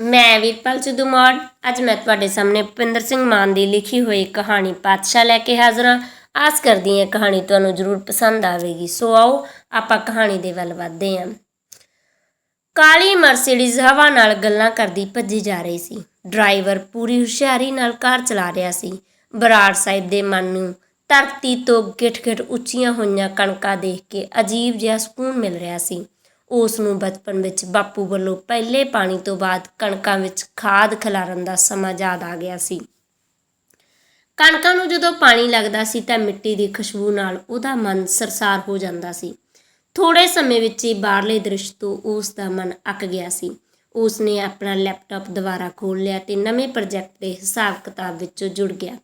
ਮੈਂ ਵੀਰਪਾਲ ਸਿੱਧੂ ਅੱਜ ਮੈਂ ਤੁਹਾਡੇ ਸਾਹਮਣੇ ਭੁਪਿੰਦਰ ਸਿੰਘ ਮਾਨ ਦੀ ਲਿਖੀ ਹੋਈ ਕਹਾਣੀ ਪਾਤਸ਼ਾਹ ਲੈ ਕੇ ਹਾਜ਼ਰ ਹਾਂ। ਆਸ ਕਰਦੀ ਹਾਂ ਕਹਾਣੀ ਤੁਹਾਨੂੰ ਜ਼ਰੂਰ ਪਸੰਦ ਆਵੇਗੀ। ਸੋ ਆਓ ਆਪਾਂ ਕਹਾਣੀ ਦੇ ਵੱਲ ਵਧਦੇ ਹਾਂ। ਕਾਲੀ ਮਰਸੀਡੀਜ਼ ਹਵਾ ਨਾਲ ਗੱਲਾਂ ਕਰਦੀ ਭੱਜੀ ਜਾ ਰਹੀ ਸੀ। ਡਰਾਈਵਰ ਪੂਰੀ ਹੁਸ਼ਿਆਰੀ ਨਾਲ ਕਾਰ ਚਲਾ ਰਿਹਾ ਸੀ। ਬਰਾੜ ਸਾਹਿਬ ਦੇ ਮਨ ਨੂੰ ਧਰਤੀ ਤੋਂ ਗਿੱਠ-ਗਿੱਠ ਉੱਚੀਆਂ ਹੋਈਆਂ ਕਣਕਾਂ ਦੇਖ ਕੇ ਅਜੀਬ ਜਿਹਾ ਸਕੂਨ ਮਿਲ ਰਿਹਾ ਸੀ। ਉਸ ਨੂੰ ਬਚਪਨ ਵਿੱਚ ਬਾਪੂ ਵੱਲੋਂ ਪਹਿਲੇ ਪਾਣੀ ਤੋਂ ਬਾਅਦ ਕਣਕਾਂ ਵਿੱਚ ਖਾਦ ਖਿਲਾਰਨ ਦਾ ਸਮਾਂ ਯਾਦ ਆ ਗਿਆ ਸੀ। ਕਣਕਾਂ ਨੂੰ ਜਦੋਂ ਪਾਣੀ ਲੱਗਦਾ ਸੀ ਤਾਂ ਮਿੱਟੀ ਦੀ ਖੁਸ਼ਬੂ ਨਾਲ ਉਹਦਾ ਮਨ ਸਰਸਾਰ ਹੋ ਜਾਂਦਾ ਸੀ। ਥੋੜੇ ਸਮੇਂ ਵਿੱਚ ਹੀ ਬਾਹਰਲੇ ਦ੍ਰਿਸ਼ ਤੋਂ ਉਸ ਦਾ ਮਨ ਅੱਕ ਗਿਆ ਸੀ। ਉਸ ਨੇ ਆਪਣਾ ਲੈਪਟਾਪ ਦੁਬਾਰਾ ਖੋਲ੍ਹ ਲਿਆ ਤੇ ਨਵੇਂ ਪ੍ਰੋਜੈਕਟ ਦੇ ਹਿਸਾਬ ਕਿਤਾਬ ਵਿੱਚ ਜੁੜ ਗਿਆ।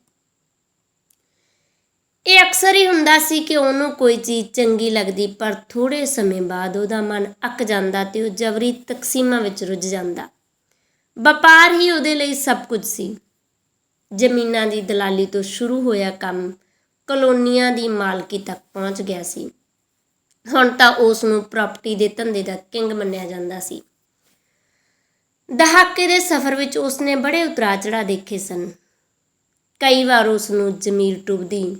ਇਹ ਅਕਸਰ ਹੀ ਹੁੰਦਾ ਸੀ ਕਿ ਉਹਨੂੰ ਕੋਈ ਚੀਜ਼ ਚੰਗੀ ਲੱਗਦੀ, ਪਰ ਥੋੜੇ ਸਮੇਂ ਬਾਅਦ ਉਹਦਾ ਮਨ ਅੱਕ ਜਾਂਦਾ ਤੇ ਉਹ ਜਬਰੀ ਤਕਸੀਮਾਂ ਵਿੱਚ ਰੁੱਝ ਜਾਂਦਾ। ਵਪਾਰ ਹੀ ਉਹਦੇ ਲਈ ਸਭ ਕੁਝ ਸੀ। ਜ਼ਮੀਨਾਂ ਦੀ ਦਲਾਲੀ ਤੋਂ ਸ਼ੁਰੂ ਹੋਇਆ ਕੰਮ ਕਲੋਨੀਆਂ ਦੀ ਮਾਲਕੀ ਤੱਕ ਪਹੁੰਚ ਗਿਆ ਸੀ। ਹੁਣ ਤਾਂ ਉਸ ਨੂੰ ਪ੍ਰਾਪਰਟੀ ਦੇ ਧੰਦੇ ਦਾ ਕਿੰਗ ਮੰਨਿਆ ਜਾਂਦਾ ਸੀ। ਦਹਾਕੇ ਦੇ ਸਫ਼ਰ ਵਿੱਚ ਉਸਨੇ ਬੜੇ ਉਤਰਾ ਚੜਾ ਦੇਖੇ ਸਨ। ਕਈ ਵਾਰ ਉਸ ਨੂੰ ਜ਼ਮੀਰ ਟੁੱਬਦੀ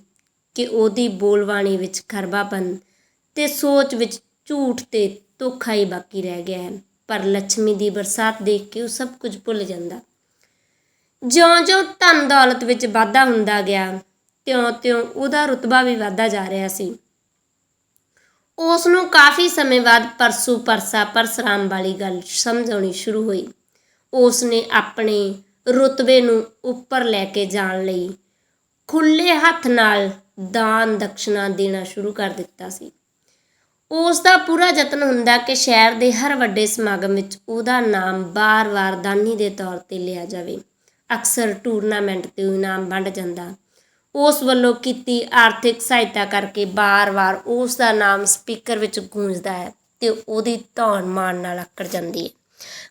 ਕਿ ਉਹਦੀ ਬੋਲਬਾਣੀ ਵਿੱਚ ਖਰਬਾਪਨ ਤੇ ਸੋਚ ਵਿੱਚ ਝੂਠ ਤੇ ਧੋਖਾ ਹੀ ਬਾਕੀ ਰਹਿ ਗਿਆ ਹੈ। ਪਰ ਲక్ష్ਮੀ ਦੀ ਬਰਸਾਤ ਦੇਖ ਕੇ ਉਹ ਸਭ ਕੁਝ ਭੁੱਲ ਜਾਂਦਾ। ਜਿਉਂ-ਜਿਉਂ ਧਨ ਦੌਲਤ ਵਿੱਚ ਵਾਧਾ ਹੁੰਦਾ ਗਿਆ, ਤਿਉਂ-ਤਿਉਂ ਉਹਦਾ ਰੁਤਬਾ ਵੀ ਵਾਧਾ ਜਾ ਰਿਹਾ ਸੀ। ਉਸ ਨੂੰ ਕਾਫੀ ਸਮੇਂ ਬਾਅਦ ਪਰਸੂ ਪਰਸਾ ਪਰਸਰਾਮ ਵਾਲੀ ਗੱਲ ਸਮਝ ਆਉਣੀ ਸ਼ੁਰੂ ਹੋਈ। ਉਸ ਨੇ ਆਪਣੇ ਰੁਤਬੇ ਨੂੰ ਉੱਪਰ ਲੈ ਕੇ ਜਾਣ ਲਈ ਖੁੱਲੇ ਹੱਥ ਨਾਲ ਦਾਨ ਦਕਸ਼ਨਾ ਦੇਣਾ ਸ਼ੁਰੂ ਕਰ ਦਿੱਤਾ ਸੀ। ਉਸ ਦਾ ਪੂਰਾ ਯਤਨ ਹੁੰਦਾ ਕਿ ਸ਼ਹਿਰ ਦੇ ਹਰ ਵੱਡੇ ਸਮਾਗਮ ਵਿੱਚ ਉਹਦਾ ਨਾਮ ਬਾਰ-ਬਾਰ ਦਾਨੀ ਦੇ ਤੌਰ ਤੇ ਲਿਆ ਜਾਵੇ। ਅਕਸਰ ਟੂਰਨਾਮੈਂਟ ਤੇ ਇਨਾਮ ਵੰਡ ਜਾਂਦਾ। ਉਸ ਵੱਲੋਂ ਕੀਤੀ ਆਰਥਿਕ ਸਹਾਇਤਾ ਕਰਕੇ ਬਾਰ-ਬਾਰ ਉਸ ਦਾ ਨਾਮ ਸਪੀਕਰ ਵਿੱਚ ਗੂੰਜਦਾ ਹੈ ਤੇ ਉਹਦੀ ਧੌਣ ਮਾਣ ਨਾਲ ਆਕੜ ਜਾਂਦੀ ਹੈ।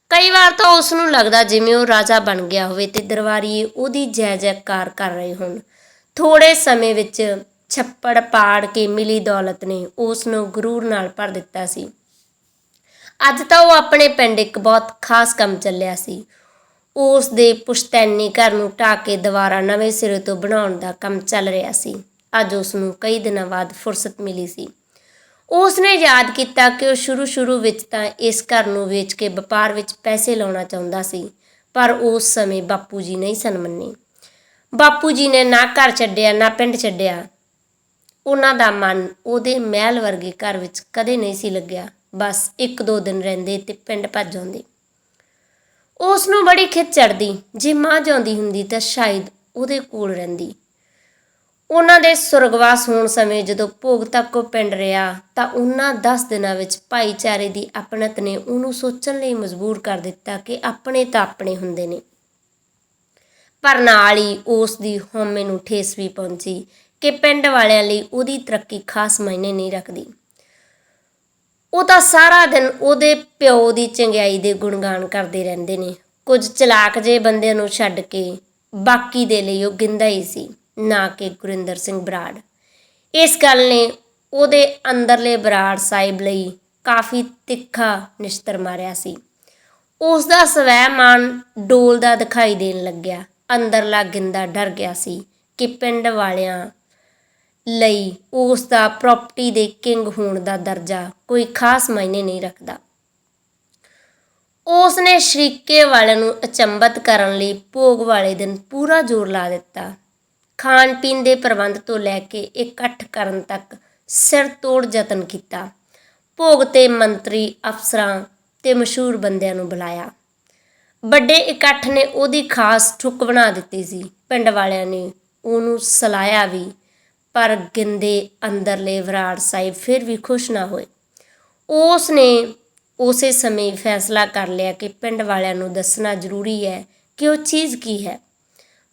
ਕਈ ਵਾਰ ਤਾਂ ਉਸ ਨੂੰ ਲੱਗਦਾ ਜਿਵੇਂ ਉਹ ਰਾਜਾ ਬਣ ਗਿਆ ਹੋਵੇ ਤੇ ਦਰਬਾਰੀਏ ਉਹਦੀ ਜੈ ਜੈਕਾਰ ਕਰ ਰਹੇ ਹੋਣ। ਥੋੜੇ ਸਮੇਂ ਵਿੱਚ ਛੱਪੜ ਪਾੜ ਕੇ ਮਿਲੀ ਦੌਲਤ ਨੇ ਉਸ ਨੂੰ ਗਰੂਰ ਨਾਲ ਭਰ ਦਿੱਤਾ ਸੀ। ਅੱਜ ਤਾਂ ਉਹ ਆਪਣੇ ਪਿੰਡ ਇੱਕ ਬਹੁਤ ਖਾਸ ਕੰਮ ਚੱਲਿਆ ਸੀ। ਉਸ ਦੇ ਪੁਸ਼ਤੈਨੀ ਘਰ ਨੂੰ ਢਾ ਕੇ ਦੁਬਾਰਾ ਨਵੇਂ ਸਿਰੇ ਤੋਂ ਬਣਾਉਣ ਦਾ ਕੰਮ ਚੱਲ ਰਿਹਾ ਸੀ। ਅੱਜ ਉਸ ਨੂੰ ਕਈ ਦਿਨਾਂ ਬਾਅਦ ਫੁਰਸਤ ਮਿਲੀ ਸੀ। ਉਸ ਨੇ ਯਾਦ ਕੀਤਾ ਕਿ ਉਹ ਸ਼ੁਰੂ-ਸ਼ੁਰੂ ਵਿੱਚ ਤਾਂ ਇਸ ਘਰ ਨੂੰ ਵੇਚ ਕੇ ਵਪਾਰ ਵਿੱਚ ਪੈਸੇ ਲਾਉਣਾ ਚਾਹੁੰਦਾ ਸੀ, ਪਰ ਉਸ ਸਮੇਂ ਬਾਪੂ ਜੀ ਨਹੀਂ ਸਨ ਮੰਨੇ। ਬਾਪੂ ਜੀ ਨੇ ਨਾ ਘਰ ਛੱਡਿਆ, ਨਾ ਪਿੰਡ ਛੱਡਿਆ। ਉਹਨਾਂ ਦਾ ਮਨ ਉਹਦੇ ਮਹਿਲ ਵਰਗੇ ਘਰ ਵਿੱਚ ਕਦੇ ਨਹੀਂ ਸੀ ਲੱਗਿਆ। ਬਸ ਇੱਕ ਦੋ ਦਿਨ ਰਹਿੰਦੇ ਤੇ ਪਿੰਡ ਭੱਜ ਆਉਂਦੇ ਉਸ ਨੂੰ ਬੜੀ ਖਿੱਚ ਚੜਦੀ। ਜੇ ਮਾਂ ਜਾਂਦੀ ਹੁੰਦੀ ਤਾਂ ਸ਼ਾਇਦ ਉਹਦੇ ਕੋਲ ਰਹਿੰਦੀ। ਉਹਨਾਂ ਦੇ ਸੁਰਗਵਾਸ ਹੋਣ ਸਮੇਂ ਜਦੋਂ ਭੋਗ ਤੱਕ ਉਹ ਪਿੰਡ ਰਿਹਾ, ਤਾਂ ਉਹਨਾਂ 10 ਦਿਨਾਂ ਵਿੱਚ ਭਾਈਚਾਰੇ ਦੀ ਆਪਣਤ ਨੇ ਉਹਨੂੰ ਸੋਚਣ ਲਈ ਮਜਬੂਰ ਕਰ ਦਿੱਤਾ ਕਿ ਆਪਣੇ ਤਾਂ ਆਪਣੇ ਹੁੰਦੇ ਨੇ। ਪਰ ਨਾਲ ਹੀ ਉਸ ਦੀ ਹਉਮੈ ਨੂੰ ਠੇਸ ਵੀ ਪਹੁੰਚੀ ਕਿ ਪਿੰਡ ਵਾਲਿਆਂ ਲਈ ਉਹਦੀ ਤਰੱਕੀ ਖਾਸ ਮਾਇਨੇ ਨਹੀਂ ਰੱਖਦੀ। ਉਹ ਤਾਂ ਸਾਰਾ ਦਿਨ ਉਹਦੇ ਪਿਓ ਦੀ ਚੰਗਿਆਈ ਦੇ ਗੁਣਗਾਨ ਕਰਦੇ ਰਹਿੰਦੇ ਨੇ। ਕੁਝ ਚਲਾਕ ਜੇ ਬੰਦਿਆਂ ਨੂੰ ਛੱਡ ਕੇ ਬਾਕੀ ਦੇ ਲਈ ਉਹ ਗਿੰਦਾ ਹੀ ਸੀ, ਨਾ ਕਿ ਗੁਰਿੰਦਰ ਸਿੰਘ ਬਰਾੜ। ਇਸ ਗੱਲ ਨੇ ਉਹਦੇ ਅੰਦਰਲੇ ਬਰਾੜ ਸਾਹਿਬ ਲਈ ਕਾਫੀ ਤਿੱਖਾ ਨਿਸ਼ਤਰ ਮਾਰਿਆ ਸੀ। ਉਸ ਦਾ ਸਵੈਮਾਨ ਡੋਲਦਾ ਦਿਖਾਈ ਦੇਣ ਲੱਗਿਆ। ਅੰਦਰਲਾ ਗਿੰਦਾ, ਡਰ ਗਿਆ ਸੀ ਕਿ ਪਿੰਡ ਵਾਲਿਆਂ ਲਈ ਉਸ ਦਾ ਪ੍ਰਾਪਰਟੀ ਦੇ ਕਿੰਗ ਹੋਣ ਦਾ ਦਰਜਾ ਕੋਈ ਖਾਸ ਮਾਇਨੇ ਨਹੀਂ ਰੱਖਦਾ। ਉਸ ਨੇ ਸ਼ਰੀਕੇ ਵਾਲਿਆਂ ਨੂੰ ਅਚੰਬਤ ਕਰਨ ਲਈ ਭੋਗ ਵਾਲੇ ਦਿਨ ਪੂਰਾ ਜ਼ੋਰ ਲਾ ਦਿੱਤਾ। ਖਾਣ ਪੀਣ ਦੇ ਪ੍ਰਬੰਧ ਤੋਂ ਲੈ ਕੇ ਇਕੱਠ ਕਰਨ ਤੱਕ ਸਿਰ ਤੋੜ ਯਤਨ ਕੀਤਾ। ਭੋਗ ਤੇ ਮੰਤਰੀ ਅਫਸਰਾਂ ਤੇ ਮਸ਼ਹੂਰ ਬੰਦਿਆਂ ਨੂੰ ਬੁਲਾਇਆ। ਵੱਡੇ ਇਕੱਠ ਨੇ ਉਹਦੀ ਖਾਸ ਠੁੱਕ ਬਣਾ ਦਿੱਤੀ ਸੀ, ਪਿੰਡ ਵਾਲਿਆਂ ਨੇ। ਉਹਨੂੰ ਸਲਾਇਆ ਵੀ, ਪਰ ਗਿੰਦੇ ਅੰਦਰਲੇ ਵਿਰਾੜ ਸਾਹਿਬ ਫਿਰ ਵੀ ਖੁਸ਼ ਨਾ ਹੋਏ। ਉਸ ਨੇ ਉਸੇ ਸਮੇਂ ਫੈਸਲਾ ਕਰ ਲਿਆ ਕਿ ਪਿੰਡ ਵਾਲਿਆਂ ਨੂੰ ਦੱਸਣਾ ਜ਼ਰੂਰੀ ਹੈ ਕਿ ਉਹ ਚੀਜ਼ ਕੀ ਹੈ।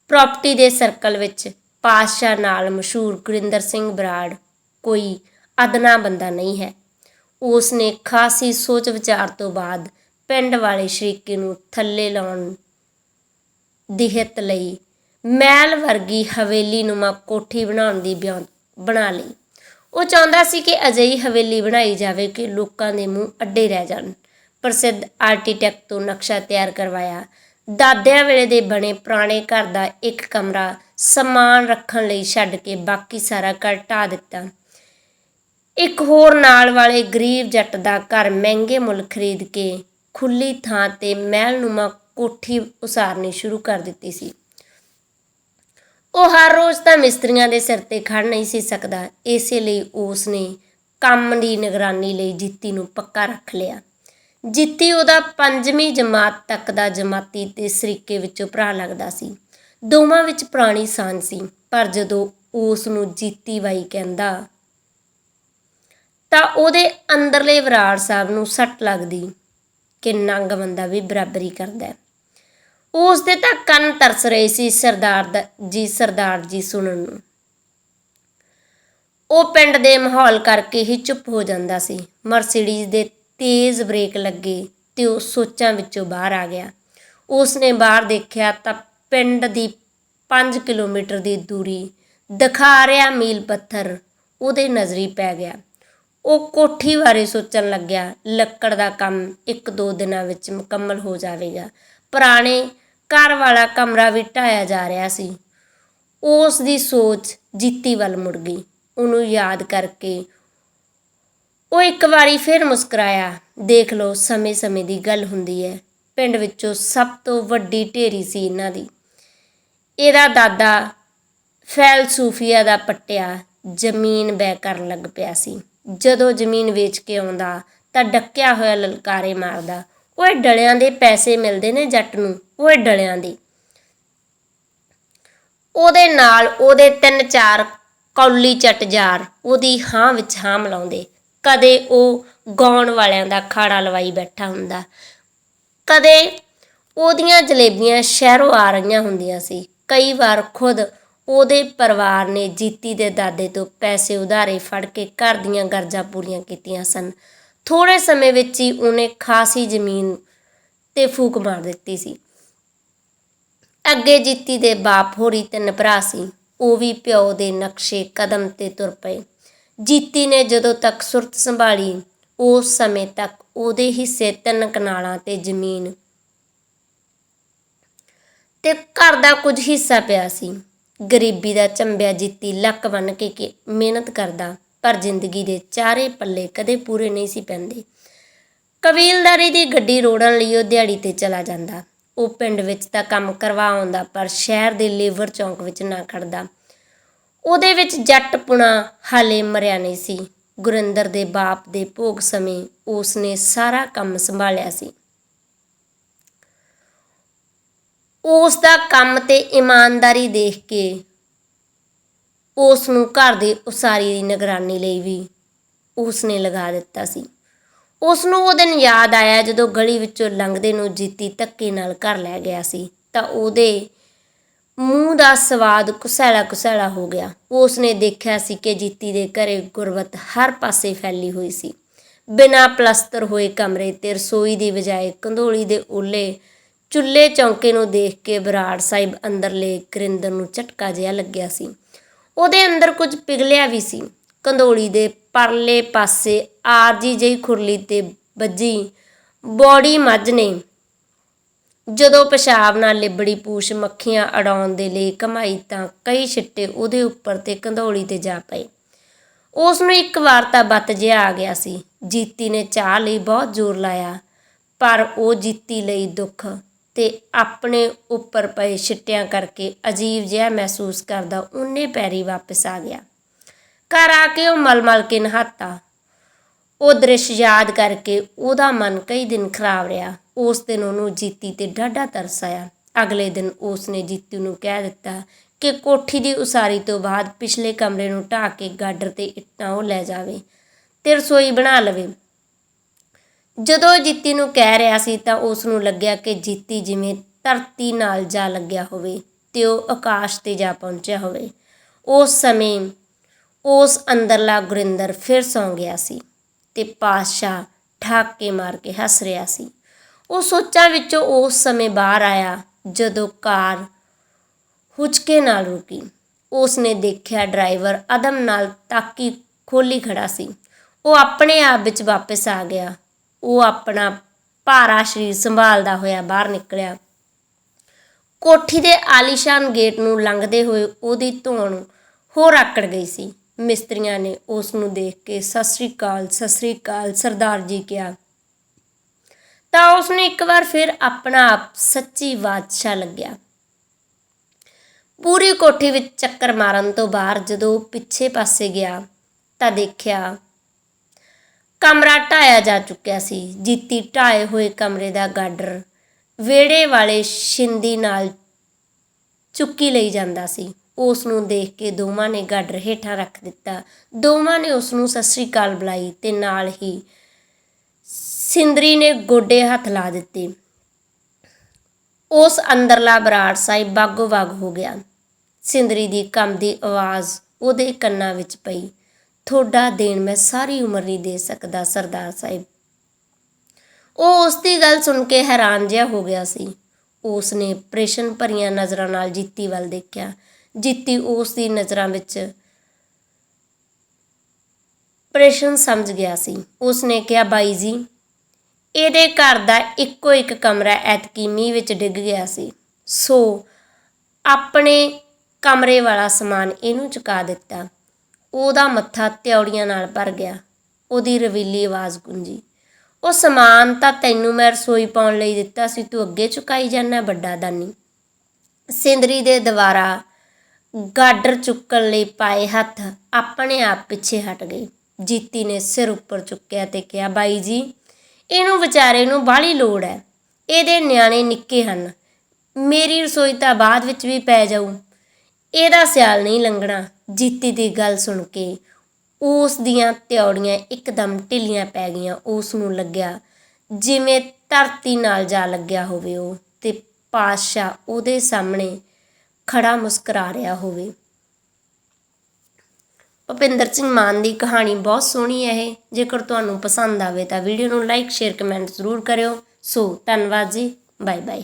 ਪ੍ਰਾਪਰਟੀ ਦੇ ਸਰਕਲ ਵਿੱਚ ਪਾਤਸ਼ਾਹ ਨਾਲ ਮਸ਼ਹੂਰ ਗੁਰਿੰਦਰ ਸਿੰਘ ਬਰਾੜ ਕੋਈ ਅਦਨਾ ਬੰਦਾ ਨਹੀਂ ਹੈ। ਉਸ ਨੇ ਖਾਸੀ ਸੋਚ ਵਿਚਾਰ ਤੋਂ ਬਾਅਦ ਪਿੰਡ ਵਾਲੇ ਸ਼ਰੀਕੇ ਨੂੰ ਥੱਲੇ ਲਾਉਣ ਦੀ ਹਿੱਤ ਲਈ ਮਹਿਲ ਵਰਗੀ ਹਵੇਲੀ ਨੂੰਮਾ ਕੋਠੀ ਬਣਾਉਣ ਦੀ ਬਣਾ ਲਈ। ਉਹ ਚਾਹੁੰਦਾ ਸੀ ਕਿ ਅਜਿਹੀ ਹਵੇਲੀ ਬਣਾਈ ਜਾਵੇ ਕਿ ਲੋਕਾਂ ਦੇ ਮੂੰਹ ਅੱਡੇ ਰਹਿ ਜਾਣ। ਪ੍ਰਸਿੱਧ ਆਰਕੀਟੈਕਟ ਤੋਂ ਨਕਸ਼ਾ ਤਿਆਰ ਕਰਵਾਇਆ। ਦਾਦਿਆਂ ਵੇਲੇ ਦੇ ਬਣੇ ਪੁਰਾਣੇ ਘਰ ਦਾ ਇੱਕ ਕਮਰਾ ਸਮਾਨ ਰੱਖਣ ਲਈ ਛੱਡ ਕੇ ਬਾਕੀ ਸਾਰਾ ਘਰ ਢਾਹ ਦਿੱਤਾ। ਇੱਕ ਹੋਰ ਨਾਲ ਵਾਲੇ ਗਰੀਬ ਜੱਟ ਦਾ ਘਰ ਮਹਿੰਗੇ ਮੁੱਲ ਖਰੀਦ ਕੇ ਖੁੱਲੀ ਥਾਂ ਤੇ ਮਹਿਲਨੁਮਾ ਕੋਠੀ ਉਸਾਰਨੀ ਸ਼ੁਰੂ ਕਰ ਦਿੱਤੀ ਸੀ। ਉਹ ਹਰ ਰੋਜ਼ ਤਾਂ ਮਿਸਤਰੀਆਂ ਦੇ ਸਿਰ ਤੇ ਖੜ ਨਹੀਂ ਸੀ ਸਕਦਾ। ਇਸੇ ਲਈ ਉਸ ਨੇ ਕੰਮ ਦੀ ਨਿਗਰਾਨੀ ਲਈ ਜਿੱਤੀ ਨੂੰ ਪੱਕਾ ਰੱਖ ਲਿਆ। ਜਿੱਤੀ ਉਹਦਾ ਪੰਜਵੀਂ ਜਮਾਤ ਤੱਕ ਦਾ ਜਮਾਤੀ ਤੇ ਸਰੀਕੇ ਵਿੱਚੋਂ ਭਰਾ ਲੱਗਦਾ ਸੀ। ਦੋਵਾਂ ਵਿੱਚ ਪੁਰਾਣੀ ਸਾਂਝ ਸੀ, ਪਰ ਜਦੋਂ ਉਸ ਨੂੰ ਜੀਤੀ ਬਾਈ ਕਹਿੰਦਾ, ਤਾਂ ਉਹਦੇ ਅੰਦਰਲੇ ਵਿਰਾੜ ਸਾਹਿਬ ਨੂੰ ਸੱਟ ਲੱਗਦੀ। ਕਿ ਨੰਗ ਬੰਦਾ ਵੀ ਬਰਾਬਰੀ ਕਰਦਾ ਹੈ। ਉਸ ਦੇ ਤਾਂ ਕੰਨ ਤਰਸ ਰਹੇ ਸੀ ਸਰਦਾਰ ਦਾ ਜੀ, ਸਰਦਾਰ ਜੀ ਸੁਣਨ ਨੂੰ। ਉਹ ਪਿੰਡ ਦੇ ਮਾਹੌਲ ਕਰਕੇ ਹੀ ਚੁੱਪ ਹੋ ਜਾਂਦਾ ਸੀ। ਮਰਸੀਡੀਜ਼ ਦੇ ਤੇਜ਼ ਬ੍ਰੇਕ ਲੱਗੇ ਤੇ ਉਹ ਸੋਚਾਂ ਵਿੱਚੋਂ ਬਾਹਰ ਆ ਗਿਆ। ਉਸ ਨੇ ਬਾਹਰ ਦੇਖਿਆ ਤਾਂ ਪਿੰਡ ਦੀ 5 ਕਿਲੋਮੀਟਰ ਦੀ ਦੂਰੀ ਦਿਖਾ ਰਿਹਾ ਮੀਲ ਪੱਥਰ। ਉਹਦੇ ਨਜ਼ਰੀ ਪੈ ਗਿਆ। ਉਹ ਕੋਠੀ ਬਾਰੇ ਸੋਚਣ ਲੱਗਿਆ, ਲੱਕੜ ਦਾ ਕੰਮ ਇੱਕ ਦੋ ਦਿਨਾਂ ਵਿੱਚ ਮੁਕੰਮਲ ਹੋ ਜਾਵੇਗਾ। ਪੁਰਾਣੇ ਘਰ ਵਾਲਾ ਕਮਰਾ ਵੀ ਢਾਇਆ ਜਾ ਰਿਹਾ ਸੀ। ਉਸ ਦੀ ਸੋਚ ਜੀਤੀ ਵੱਲ ਮੁੜ ਗਈ। ਉਹਨੂੰ ਯਾਦ ਕਰਕੇ ਉਹ ਇੱਕ ਵਾਰੀ ਫਿਰ ਮੁਸਕਰਾਇਆ। ਦੇਖ ਲਓ ਸਮੇਂ-ਸਮੇਂ ਦੀ ਗੱਲ ਹੁੰਦੀ ਹੈ। ਪਿੰਡ ਵਿੱਚੋਂ ਸਭ ਤੋਂ ਵੱਡੀ ਢੇਰੀ ਸੀ ਇਹਨਾਂ ਦੀ। ਇਹਦਾ ਦਾਦਾ ਫੈਲਸੂਫੀਆ ਦਾ ਪੱਟਿਆ ਜ਼ਮੀਨ ਬੈ ਕਰਨ ਲੱਗ ਪਿਆ ਸੀ। ਜਦੋਂ ਜ਼ਮੀਨ ਵੇਚ ਕੇ ਆਉਂਦਾ ਤਾਂ ਡੱਕਿਆ ਹੋਇਆ ਲਲਕਾਰੇ ਮਾਰਦਾ, ਓਏ ਡਲਿਆਂ ਦੇ ਪੈਸੇ ਮਿਲਦੇ ਨੇ ਜੱਟ ਨੂੰ, ਓਏ ਡਲਿਆਂ ਦੇ। ਉਹਦੇ ਨਾਲ ਉਹਦੇ ਤਿੰਨ ਚਾਰ ਕੌਲੀ ਚਟਜਾਰ ਉਹਦੀ ਹਾਂ ਵਿੱਚ ਹਾਂ ਮਿਲਾਉਂਦੇ। ਕਦੇ ਉਹ ਗਾਉਣ ਵਾਲਿਆਂ ਦਾ ਖਾੜਾ ਲਵਾਈ ਬੈਠਾ ਹੁੰਦਾ। ਕਦੇ ਉਹਦੀਆਂ ਜਲੇਬੀਆਂ ਸ਼ਹਿਰੋਂ ਆ ਰਹੀਆਂ ਹੁੰਦੀਆਂ ਸੀ। ਕਈ ਵਾਰ ਖੁਦ ਉਹਦੇ ਪਰਿਵਾਰ ਨੇ ਜੀਤੀ ਦੇ ਦਾਦੇ ਤੋਂ ਪੈਸੇ ਉਧਾਰੇ ਫੜ ਕੇ ਘਰ ਦੀਆਂ ਗਰਜਾਂ ਪੂਰੀਆਂ ਕੀਤੀਆਂ ਸਨ। ਥੋੜੇ ਸਮੇਂ ਵਿੱਚ ਹੀ ਉਹਨੇ ਖਾਸੀ ਜ਼ਮੀਨ ਤੇ ਫੂਕ ਮਾਰ ਦਿੱਤੀ ਸੀ। ਅੱਗੇ ਜੀਤੀ ਦੇ ਬਾਪ ਹੋਰੀ ਤਿੰਨ ਭਰਾ ਸੀ, ਉਹ ਵੀ ਪਿਓ ਦੇ ਨਕਸ਼ੇ ਕਦਮ ਤੇ ਤੁਰ ਪਏ। ਜੀਤੀ ਨੇ ਜਦੋਂ ਤੱਕ ਸੁਰਤ ਸੰਭਾਲੀ, ਉਸ ਸਮੇਂ ਤੱਕ ਉਹਦੇ ਹਿੱਸੇ ਤਿੰਨ ਕਨਾਲਾਂ ਤੇ ਜ਼ਮੀਨ ਤੇ ਘਰ ਦਾ ਕੁਝ ਹਿੱਸਾ ਪਿਆ ਸੀ। ਗਰੀਬੀ ਦਾ ਚੰਬਿਆ ਜਿੱਤੀ ਲੱਕ ਬੰਨ ਕੇ ਕਿ ਮਿਹਨਤ ਕਰਦਾ, ਪਰ ਜ਼ਿੰਦਗੀ ਦੇ ਚਾਰੇ ਪੱਲੇ ਕਦੇ ਪੂਰੇ ਨਹੀਂ ਸੀ ਪੈਂਦੇ। ਕਬੀਲਦਾਰੀ ਦੀ ਗੱਡੀ ਰੋੜਨ ਲਈ ਉਹ ਦਿਹਾੜੀ ਤੇ ਚਲਾ ਜਾਂਦਾ। ਉਹ ਪਿੰਡ ਵਿੱਚ ਤਾਂ ਕੰਮ ਕਰਵਾ ਆਉਂਦਾ, ਪਰ ਸ਼ਹਿਰ ਦੇ ਲੇਬਰ ਚੌਂਕ ਵਿੱਚ ਨਾ ਖੜਦਾ। ਉਹਦੇ ਵਿੱਚ ਜੱਟ ਪੁਣਾ ਹਾਲੇ ਮਰਿਆ ਨਹੀਂ ਸੀ। ਗੁਰਿੰਦਰ ਦੇ ਬਾਪ ਦੇ ਭੋਗ ਸਮੇਂ ਉਸ ਨੇ ਸਾਰਾ ਕੰਮ ਸੰਭਾਲਿਆ ਸੀ। ਉਸ ਦਾ ਕੰਮ ਤੇ ਇਮਾਨਦਾਰੀ ਦੇਖ ਕੇ, ਉਸ ਨੂੰ ਘਰ ਦੇ ਉਸਾਰੀ ਦੀ ਨਿਗਰਾਨੀ ਲਈ ਵੀ ਉਸ ਨੇ ਲਗਾ ਦਿੱਤਾ ਸੀ। ਉਸ ਨੂੰ ਉਹ ਦਿਨ ਯਾਦ ਆਇਆ ਜਦੋਂ ਗਲੀ ਵਿੱਚੋਂ ਲੰਘਦੇ ਨੂੰ ਜੀਤੀ ਧੱਕੇ ਨਾਲ ਘਰ ਲੈ ਗਿਆ ਸੀ, ਤਾਂ ਉਹਦੇ ਮੂੰਹ ਦਾ ਸਵਾਦ ਕੁਸੈਲਾ ਕੁਸੈਲਾ ਹੋ ਗਿਆ। ਉਸ ਨੇ ਦੇਖਿਆ ਸੀ ਕਿ ਜੀਤੀ ਦੇ ਘਰੇ ਗੁਰਬਤ ਹਰ ਪਾਸੇ ਫੈਲੀ ਹੋਈ ਸੀ। ਬਿਨਾਂ ਪਲਸਤਰ ਹੋਏ ਕਮਰੇ ਤੇ ਰਸੋਈ ਦੀ ਬਜਾਏ ਕੰਧੋਲੀ ਦੇ ਓਲੇ ਚੁੱਲ੍ਹੇ ਚੌਂਕੇ ਨੂੰ ਦੇਖ ਕੇ ਬਰਾੜ ਸਾਹਿਬ ਅੰਦਰਲੇ ਕਰਿੰਦਰ ਨੂੰ ਝਟਕਾ ਜਿਹਾ ਲੱਗਿਆ ਸੀ। ਉਹਦੇ ਅੰਦਰ ਕੁਝ ਪਿਘਲਿਆ ਵੀ ਸੀ। ਕੰਧੋਲੀ ਦੇ ਪਰਲੇ ਪਾਸੇ ਆਰਜੀ ਜਿਹੀ ਖੁਰਲੀ ਤੇ ਵੱਜੀ ਬੋੜੀ ਮੱਝ ਨੇ ਜਦੋਂ ਪਿਸ਼ਾਬ ਨਾਲ ਲਿਬੜੀ ਪੂਛ ਮੱਖੀਆਂ ਅੜਾਉਣ ਦੇ ਲਈ ਕਮਾਈ ਤਾਂ ਕਈ ਛਿੱਟੇ ਉਹਦੇ ਉੱਪਰ ਤੇ ਕੰਧੋਲੀ ਤੇ ਜਾ ਪਏ। ਉਸ ਨੂੰ ਇੱਕ ਵਾਰ ਤਾਂ ਬੱਤ ਜਿਹਾ ਆ ਗਿਆ ਸੀ। ਜੀਤੀ ਨੇ ਚਾਹ ਲਈ ਬਹੁਤ ਜ਼ੋਰ ਲਾਇਆ, ਪਰ ਉਹ ਜੀਤੀ ਲਈ ਦੁੱਖ ਤੇ ਆਪਣੇ ਉੱਪਰ ਪਏ ਛਿੱਟਿਆਂ ਕਰਕੇ ਅਜੀਬ ਜਿਹਾ ਮਹਿਸੂਸ ਕਰਦਾ ਉਹਨੇ ਪੈਰੀ ਵਾਪਸ ਆ ਗਿਆ। ਘਰ ਆ ਕੇ ਉਹ ਮਲ-ਮਲ ਕੇ ਨਹਾਤਾ। ਉਹ ਦ੍ਰਿਸ਼ ਯਾਦ ਕਰਕੇ ਉਹਦਾ ਮਨ ਕਈ ਦਿਨ ਖਰਾਬ ਰਿਹਾ। ਉਸ ਦਿਨ ਉਹਨੂੰ ਜੀਤੀ ਤੇ ਡਾਢਾ ਤਰਸ ਆਇਆ। ਅਗਲੇ ਦਿਨ ਉਸ ਨੇ ਜੀਤੀ ਨੂੰ ਕਹਿ ਦਿੱਤਾ ਕਿ ਕੋਠੀ ਦੀ ਉਸਾਰੀ ਤੋਂ ਬਾਅਦ ਪਿਛਲੇ ਕਮਰੇ ਨੂੰ ਢਾਹ ਕੇ ਗਾਡਰ ਤੇ ਇੱਟਾਂ ਉਹ ਲੈ ਜਾਵੇ ਤੇ ਰਸੋਈ ਬਣਾ ਲਵੇ। ਜਦੋਂ ਜੀਤੀ ਨੂੰ ਕਹਿ ਰਿਹਾ ਸੀ ਤਾਂ ਉਸ ਨੂੰ ਲੱਗਿਆ ਕਿ ਜੀਤੀ ਜਿਵੇਂ ਧਰਤੀ ਨਾਲ ਜਾ ਲੱਗਿਆ ਹੋਵੇ ਤੇ ਉਹ ਆਕਾਸ਼ ਤੇ ਜਾ ਪਹੁੰਚਿਆ ਹੋਵੇ। ਉਸ ਸਮੇਂ ਉਸ ਅੰਦਰਲਾ ਗੁਰਿੰਦਰ ਫਿਰ ਸੌਂ ਗਿਆ ਸੀ ਤੇ ਪਾਤਸ਼ਾਹ ਠਾਕੇ ਮਾਰ ਕੇ ਹੱਸ ਰਿਹਾ ਸੀ। ਉਹ ਸੋਚਾਂ ਵਿੱਚੋਂ ਉਸ ਸਮੇਂ ਬਾਹਰ ਆਇਆ ਜਦੋਂ ਕਾਰ ਹੁਚਕੇ ਨਾਲ ਰੁਕੀ। ਉਸ ਨੇ ਦੇਖਿਆ ਡਰਾਈਵਰ ਅਦਮ ਨਾਲ ਤਾਕੀ ਖੋਲੀ ਖੜਾ ਸੀ। ਉਹ ਆਪਣੇ ਆਪ ਵਿੱਚ ਵਾਪਸ ਆ ਗਿਆ ਉਹ ਆਪਣਾ ਭਾਰਾ ਸਰੀਰ ਸੰਭਾਲਦਾ ਹੋਇਆ ਬਾਹਰ ਨਿਕਲਿਆ। ਕੋਠੀ ਦੇ ਆਲੀਸ਼ਾਨ ਗੇਟ ਨੂੰ ਲੰਘਦੇ ਹੋਏ ਉਹਦੀ ਧੌਣ ਹੋਰ ਆਕੜ ਗਈ ਸੀ। ਮਿਸਤਰੀਆਂ ਨੇ ਉਸ ਨੂੰ ਦੇਖ ਕੇ ਸਤਿ ਸ੍ਰੀ ਅਕਾਲ, ਸਤਿ ਸ੍ਰੀ ਅਕਾਲ, ਸਰਦਾਰ ਜੀ ਕਿਹਾ। ਤਾਂ ਉਸ ਨੂੰ ਇੱਕ ਵਾਰ ਫਿਰ ਆਪਣਾ ਆਪ ਸੱਚੀ ਬਾਦਸ਼ਾਹ ਲੱਗਿਆ। ਪੂਰੀ ਕੋਠੀ ਵਿੱਚ ਚੱਕਰ ਮਾਰਨ ਤੋਂ ਬਾਹਰ ਜਦੋਂ ਪਿੱਛੇ ਪਾਸੇ ਗਿਆ ਤਾਂ ਦੇਖਿਆ ਕਮਰਾ ਢਾਇਆ ਜਾ ਚੁੱਕਿਆ ਸੀ। ਜੀਤੀ ਢਾਏ ਹੋਏ ਕਮਰੇ ਦਾ ਗਾਡਰ ਵਿਹੜੇ ਵਾਲੇ ਸ਼ਿੰਦੀ ਨਾਲ ਚੁੱਕੀ ਲਈ ਜਾਂਦਾ ਸੀ। ਉਸ ਨੂੰ ਦੇਖ ਕੇ ਦੋਵਾਂ ਨੇ ਗਾਡਰ ਹੇਠਾਂ ਰੱਖ ਦਿੱਤਾ। ਦੋਵਾਂ ਨੇ ਉਸ ਨੂੰ ਸਤਿ ਸ੍ਰੀ ਅਕਾਲ ਬੁਲਾਈ ਤੇ ਨਾਲ ਹੀ ਸਿੰਦਰੀ ਨੇ ਗੋਡੇ ਹੱਥ ਲਾ ਦਿੱਤੇ। ਉਸ ਅੰਦਰਲਾ ਬਰਾੜ ਸਾਹਿਬ ਬਾਗੋ ਬਾਗ ਹੋ ਗਿਆ। ਸਿੰਦਰੀ ਦੀ ਕੰਮ ਦੀ ਆਵਾਜ਼ ਉਹਦੇ ਕੰਨਾਂ ਵਿੱਚ ਪਈ। ਤੁਹਾਡਾ ਦੇਣ ਮੈਂ ਸਾਰੀ ਉਮਰ ਨਹੀਂ ਦੇ ਸਕਦਾ, ਸਰਦਾਰ ਸਾਹਿਬ। ਉਹ ਉਸ ਦੀ ਗੱਲ ਸੁਣ ਕੇ ਹੈਰਾਨ ਜਿਹਾ ਹੋ ਗਿਆ ਸੀ। ਉਸ ਨੇ ਪ੍ਰੇਸ਼ਨ ਭਰੀਆਂ ਨਜ਼ਰਾਂ ਨਾਲ ਜੀਤੀ ਵੱਲ ਦੇਖਿਆ। ਜੀਤੀ ਉਸ ਦੀ ਨਜ਼ਰਾਂ ਵਿੱਚ ਪ੍ਰੇਸ਼ਨ ਸਮਝ ਗਿਆ ਸੀ। ਉਸ ਨੇ ਕਿਹਾ, ਬਾਈ ਜੀ, ਇਹਦੇ ਘਰ ਦਾ ਇੱਕੋ ਇੱਕ ਕਮਰਾ ਐਤਕੀ ਮੀਂਹ ਵਿੱਚ ਡਿੱਗ ਗਿਆ ਸੀ। ਸੋ ਆਪਣੇ ਕਮਰੇ ਵਾਲਾ ਸਮਾਨ ਇਹਨੂੰ ਚੁਕਾ ਦਿੱਤਾ। ਉਹਦਾ ਮੱਥਾ ਤਿਉੜੀਆਂ ਨਾਲ ਭਰ ਗਿਆ। ਉਹਦੀ ਰਵੀਲੀ ਆਵਾਜ਼ ਗੂੰਜੀ। ਉਹ ਸਮਾਨ ਤਾਂ ਤੈਨੂੰ ਮੈਂ ਰਸੋਈ ਪਾਉਣ ਲਈ ਦਿੱਤਾ ਸੀ, ਤੂੰ ਅੱਗੇ ਚੁਕਾਈ ਜਾਂਦਾ ਵੱਡਾ ਦਾਨੀ। ਸਿੰਦਰੀ ਦੇ ਦੁਆਰਾ ਗਾਡਰ ਚੁੱਕਣ ਲਈ ਪਾਏ ਹੱਥ ਆਪਣੇ ਆਪ ਪਿੱਛੇ ਹਟ ਗਏ ਜੀਤੀ ਨੇ ਸਿਰ ਉੱਪਰ ਚੁੱਕਿਆ ਤੇ ਕਿਹਾ, ਬਾਈ ਜੀ, ਇਹਨੂੰ ਵਿਚਾਰੇ ਨੂੰ ਬਾਹਲੀ ਲੋੜ ਹੈ। ਇਹਦੇ ਨਿਆਣੇ ਨਿੱਕੇ ਹਨ। ਮੇਰੀ ਰਸੋਈ ਤਾਂ ਬਾਅਦ ਵਿੱਚ ਵੀ ਪੈ ਜਾਊ। ਇਹਦਾ ਸਿਆਲ ਨਹੀਂ ਲੰਘਣਾ। ਜੀਤੀ ਦੀ ਗੱਲ ਸੁਣ ਕੇ ਉਸ ਦੀਆਂ ਤਿਉੜੀਆਂ ਇੱਕਦਮ ਢਿੱਲੀਆਂ ਪੈ ਗਈਆਂ। ਉਸ ਨੂੰ ਲੱਗਿਆ ਜਿਵੇਂ ਧਰਤੀ ਨਾਲ ਜਾ ਲੱਗਿਆ ਹੋਵੇ ਉਹ ਤੇ ਪਾਤਸ਼ਾਹ ਉਹਦੇ ਸਾਹਮਣੇ ਖੜਾ ਮੁਸਕਰਾ ਰਿਹਾ ਹੋਵੇ। ਭੁਪਿੰਦਰ ਸਿੰਘ ਮਾਨ ਦੀ ਕਹਾਣੀ ਬਹੁਤ ਸੋਹਣੀ ਹੈ ਇਹ। ਜੇਕਰ ਤੁਹਾਨੂੰ ਪਸੰਦ ਆਵੇ ਤਾਂ ਵੀਡੀਓ ਨੂੰ ਲਾਈਕ, ਸ਼ੇਅਰ, ਕਮੈਂਟ ਜ਼ਰੂਰ ਕਰਿਓ। ਸੋ ਧੰਨਵਾਦ ਜੀ। Bye bye